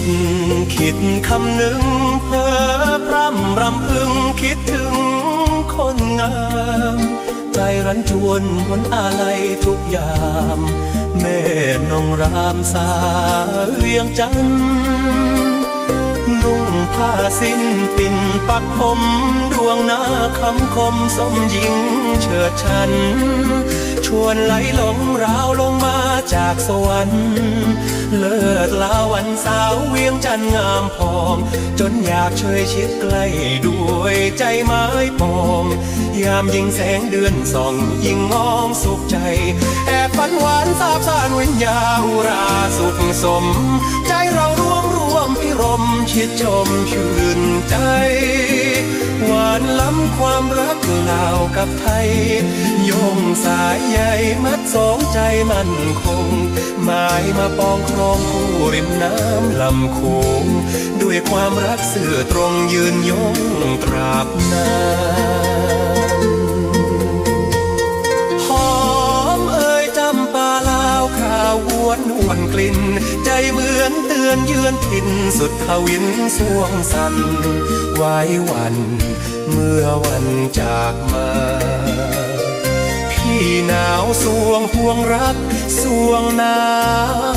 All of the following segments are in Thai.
ดคิดคำหนึ่งเพ้อพร่ำรำพึงคิดถึงคนงาม ใจรันจวนวนอะไรทุกยาม แม่นองรามสาเวียงจันน์นุ่งผ้าสิ้นปิ่นปักผมดวงหน้าคำคมสมหญิงเฉิดฉัน ชวนไหลหลงราวลงมา จากสวรรค์เลิศลาวันสาวเวียงจันงามพอง จนอยากช่วยชิดใกล้ด้วยใจไม้ปอง ยามยิงแสงเดือนส่องยิงมองสุขใจ แอบฝันหวานสาบสานวิญญาอุราสุขสม ใจเรา มพิรมชิดชมชื่นใจ หวานล้ำความรักลาวกับไทยโยงสายใยมัดสองใจมั่นคง หมายมาปองครองคู่ริมน้ำลำโขงด้วยความรักสื่อตรงยืนยงตราบนานหอมเอ่ยจำปาลาวขาววนวนกลิ่น ใจเหมือน เตือนเยือนถิ่นสุดทวินสวงสันไว้วันเมื่อวันจากมา พี่หนาวสวงห่วงรัก สวงหนา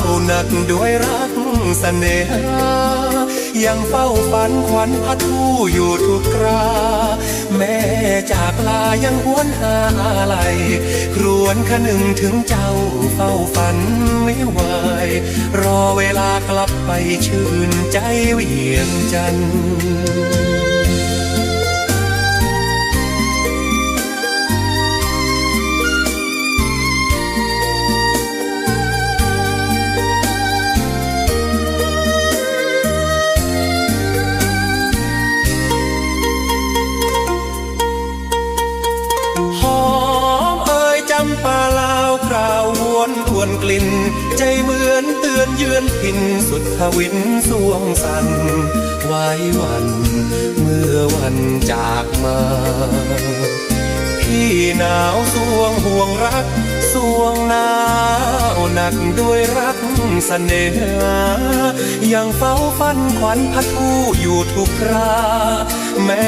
วหนักด้วยรักเสน่หายังเฝ้าฝันขวัญพัดผู้อยู่ทุกครา แม่จากลายังหวนหาอะไร ครวนคนึงถึงเจ้าเฝ้าฝันไม่ไหวากลับไปชื่นใจเวียงจันทร์หอมเอ่ยจำปาลาวคราวหวนทวนกลิ่น มือนเตืนเยือนพินสุดทวินสวงสันไว้วัน เมื่อวันจากมา หนาวสวงห่วงรัก สวงหนาวหนักด้วยรักเสน่หายังเฝ้าฟันขวัญพัดผู้อยู่ทุกครา แม่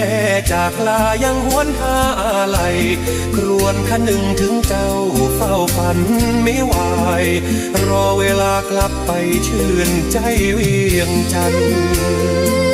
จากลายังหวนหาอะไรครวนคะนึงถึงเจ้าเฝ้าฝันไม่ไหวรอเวลากลับไปชื่นใจเวียงจันทร์